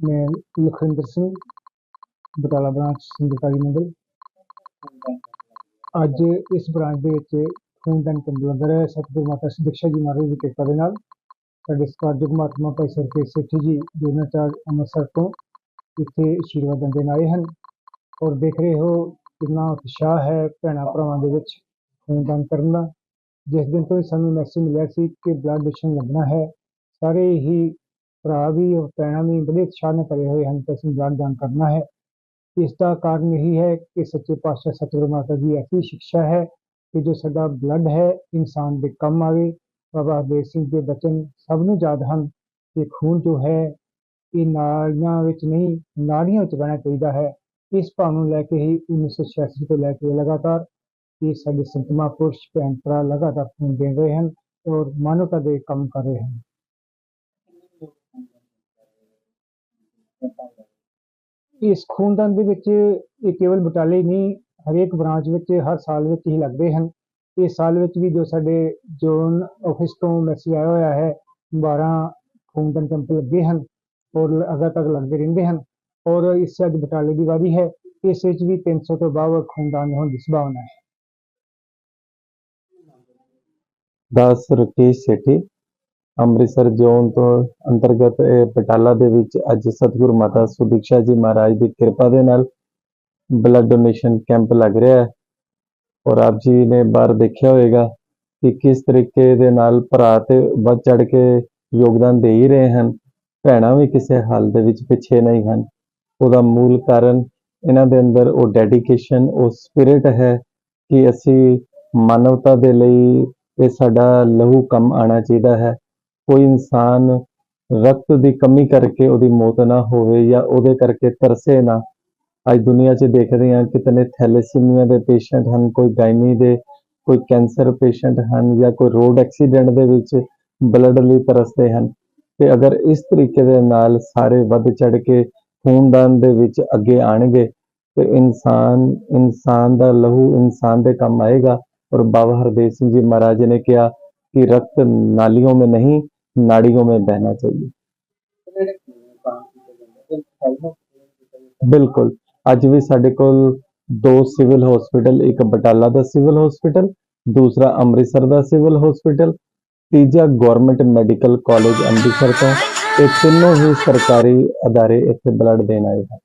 ਮੈਂ ਲਖਵਿੰਦਰ ਸਿੰਘ, ਬਟਾਲਾ ਬ੍ਰਾਂਚ ਸੰਗਤਾਰੀ ਮੰਡਲ ਅੱਜ ਇਸ ਬ੍ਰਾਂਚ ਦੇ ਵਿੱਚ ਖੂਨਦਾਨ ਕੈਂਪ ਲੱਗ ਰਿਹਾ ਹੈ ਸਤਿਗੁਰੂ ਮਾਤਾ ਸੁਦੀਕਸ਼ਾ ਜੀ ਮਹਾਰਾਜ ਦੀ ਕਿਰਪਾ ਦੇ ਨਾਲ ਸਾਡੇ ਸਤਿਕਾਰਯੋਗ ਮਹਾਤਮਾ ਭਾਈ ਸਰਕੇ ਸਿੱਖ ਜੀ ਜੋਨਾਂ ਚਾਰ ਅੰਮ੍ਰਿਤਸਰ ਤੋਂ ਇੱਥੇ ਆਸ਼ੀਰਵਾਦ ਦੇਣ ਆਏ ਹਨ ਔਰ ਦੇਖ ਰਹੇ ਹੋ ਕਿੰਨਾ ਉਤਸ਼ਾਹ ਹੈ ਭੈਣਾਂ ਭਰਾਵਾਂ ਦੇ ਵਿੱਚ ਖੂਨਦਾਨ ਕਰਨ। ਦਾ ਜਿਸ ਦਿਨ ਤੋਂ ਸਾਨੂੰ ਮੈਸੇਜ ਮਿਲਿਆ ਸੀ ਕਿ ਬਲੱਡ ਡੋਨੇਸ਼ਨ ਲੱਗਣਾ ਹੈ, ਸਾਰੇ ਹੀ ਭਰਾ ਵੀ ਔਰ ਭੈਣਾਂ ਵੀ ਬੜੇ ਉਤਸ਼ਾਹ ਨਾਲ ਕਰੇ ਹੋਏ ਹਨ ਕਿ ਅਸੀਂ ਬਲੱਡ ਦਾਨ ਕਰਨਾ ਹੈ ਇਸ ਦਾ ਕਾਰਨ ਇਹੀ ਹੈ ਕਿ ਸੱਚੇ ਪਾਤਸ਼ਾਹ ਸਤਿਗੁਰੂ ਮਾਤਾ ਦੀ ਐਸੀ ਸਿੱਖਿਆ ਹੈ ਕਿ ਜੋ ਸਾਡਾ ਬਲੱਡ ਹੈ ਇਨਸਾਨ ਦੇ ਕੰਮ ਆਵੇ ਬਾਬਾ ਹਰਦੇਵ ਸਿੰਘ ਦੇ ਬਚਨ ਸਭ ਨੂੰ ਯਾਦ ਹਨ ਕਿ ਖੂਨ ਜੋ ਹੈ ਇਹ ਨਾਲੀਆਂ ਵਿੱਚ ਨਹੀਂ ਨਾੜੀਆਂ ਵਿੱਚ ਬਹਿਣਾ ਚਾਹੀਦਾ ਹੈ ਇਸ ਭਾਵ ਨੂੰ ਲੈ ਕੇ ਹੀ 1986 ਤੋਂ ਲੈ ਕੇ ਲਗਾਤਾਰ ਇਹ ਸਾਡੇ ਸੰਤ ਮਹਾਂਪੁਰਸ਼ ਭੈਣ ਭਰਾ ਲਗਾਤਾਰ ਖੂਨ ਦੇ ਰਹੇ ਹਨ ਔਰ ਮਾਨਵਤਾ ਦੇ ਕੰਮ ਕਰ ਰਹੇ ਹਨ ਇਸ ਖੂਨਦਾਨ ਦੇ ਵਿੱਚ ਇਹ ਕੇਵਲ ਬਟਾਲੇ ਨਹੀਂ, ਹਰੇਕ ਬ੍ਰਾਂਚ ਵਿੱਚ ਹਰ ਸਾਲ ਵਿੱਚ ਹੀ ਲੱਗਦੇ ਹਨ। ਇਸ ਸਾਲ ਵਿੱਚ ਵੀ ਜੋ ਸਾਡੇ ਜ਼ੋਨ ਆਫਿਸ ਤੋਂ ਮੈਸੇਜ ਆਇਆ ਹੋਇਆ ਹੈ 12 ਖੂਨਦਾਨ ਕੈਂਪ ਲੱਗੇ ਹਨ ਔਰ ਲਗਾਤਾਰ ਲੱਗਦੇ ਰਹਿੰਦੇ ਹਨ ਔਰ ਇਸ ਅੱਜ ਬਟਾਲੇ ਦੀ ਵਾਰੀ ਹੈ, ਇਸ ਵਿੱਚ ਵੀ 300 ਤੋਂ ਬਾਅਦ ਖੂਨਦਾਨ ਹੋਣ ਦੀ ਸੰਭਾਵਨਾ ਹੈ। ਦਾਸ ਰਕੇਸ਼ ਸੇਠੀ। ਅੰਮ੍ਰਿਤਸਰ ਜ਼ੋਨ ਤੋਂ ਅੰਤਰਗਤ ਇਹ ਬਟਾਲਾ ਦੇ ਵਿੱਚ ਅੱਜ ਸਤਿਗੁਰੂ ਮਾਤਾ ਸੁਦੀਕਸ਼ਾ ਜੀ ਮਹਾਰਾਜ ਦੀ ਕਿਰਪਾ ਦੇ ਨਾਲ ਬਲੱਡ ਡੋਨੇਸ਼ਨ ਕੈਂਪ ਲੱਗ ਰਿਹਾ ਹੈ। ਔਰ ਆਪ ਜੀ ਨੇ ਬਾਹਰ ਦੇਖਿਆ ਹੋਵੇਗਾ ਕਿ ਕਿਸ ਤਰੀਕੇ ਦੇ ਨਾਲ ਭਰਾ ਤੇ ਵੱਧ ਚੜ ਕੇ ਯੋਗਦਾਨ ਦੇ ਹੀ ਰਹੇ ਹਨ। ਭੈਣਾਂ ਵੀ ਕਿਸੇ ਹਾਲ ਦੇ ਵਿੱਚ ਪਿੱਛੇ ਨਹੀਂ ਹਨ। ਉਹਦਾ ਮੂਲ ਕਾਰਨ ਇਹਨਾਂ ਦੇ ਅੰਦਰ ਉਹ ਡੈਡੀਕੇਸ਼ਨ ਉਹ ਸਪਿਰਿਟ ਹੈ ਕਿ ਅਸੀਂ ਮਾਨਵਤਾ ਦੇ ਲਈ ਇਹ ਸਾਡਾ ਲਹੂ ਕੰਮ ਆਣਾ ਚਾਹੀਦਾ ਹੈ। ਕੋਈ ਇਨਸਾਨ ਰਕਤ ਦੀ ਕਮੀ ਕਰਕੇ ਉਹਦੀ ਮੌਤ ਨਾ ਹੋਵੇ ਜਾਂ ਉਹਦੇ ਕਰਕੇ ਤਰਸੇ ਨਾ ਅੱਜ ਦੁਨੀਆ 'ਚ ਦੇਖਦੇ ਹਾਂ ਕਿਤਨੇ ਥੈਲੇਸੀਮੀਆ ਦੇ ਪੇਸ਼ੈਂਟ ਹਨ ਕੋਈ ਗਾਇਨੀ ਦੇ ਕੋਈ ਕੈਂਸਰ ਪੇਸ਼ੈਂਟ ਹਨ ਜਾਂ ਕੋਈ ਰੋਡ ਐਕਸੀਡੈਂਟ ਦੇ ਵਿੱਚ ਬਲੱਡ ਲਈ ਤਰਸਦੇ ਹਨ ਤੇ ਅਗਰ ਇਸ ਤਰੀਕੇ ਦੇ ਨਾਲ ਸਾਰੇ ਵੱਧ ਚੜ ਕੇ ਖੂਨਦਾਨ ਦੇ ਵਿੱਚ ਅੱਗੇ ਆਣਗੇ ਤੇ ਇਨਸਾਨ ਇਨਸਾਨ ਦਾ ਲਹੂ ਇਨਸਾਨ ਦੇ ਕੰਮ ਆਏਗਾ और बाबा हरदेव सिंह जी महाराज ने किया कि रक्त नालियों में नहीं नाड़ियों में बहना चाहिए ਬਿਲਕੁਲ ਅੱਜ ਵੀ ਸਾਡੇ ਕੋਲ ਦੋ ਸਿਵਲ ਹਸਪੀਟਲ ਇੱਕ ਬਟਾਲਾ ਦਾ ਸਿਵਲ ਹਸਪੀਟਲ ਦੂਸਰਾ ਅੰਮ੍ਰਿਤਸਰ ਦਾ ਸਿਵਲ ਹਸਪੀਟਲ ਤੀਜਾ ਗਵਰਨਮੈਂਟ ਮੈਡੀਕਲ ਕਾਲਜ ਅੰਮ੍ਰਿਤਸਰ ਤੋਂ ਇਹ ਤਿੰਨੋਂ ਹੀ ਸਰਕਾਰੀ ਅਦਾਰੇ ਇੱਥੇ ਬਲੱਡ ਦੇਣ ਆਏ ਹਨ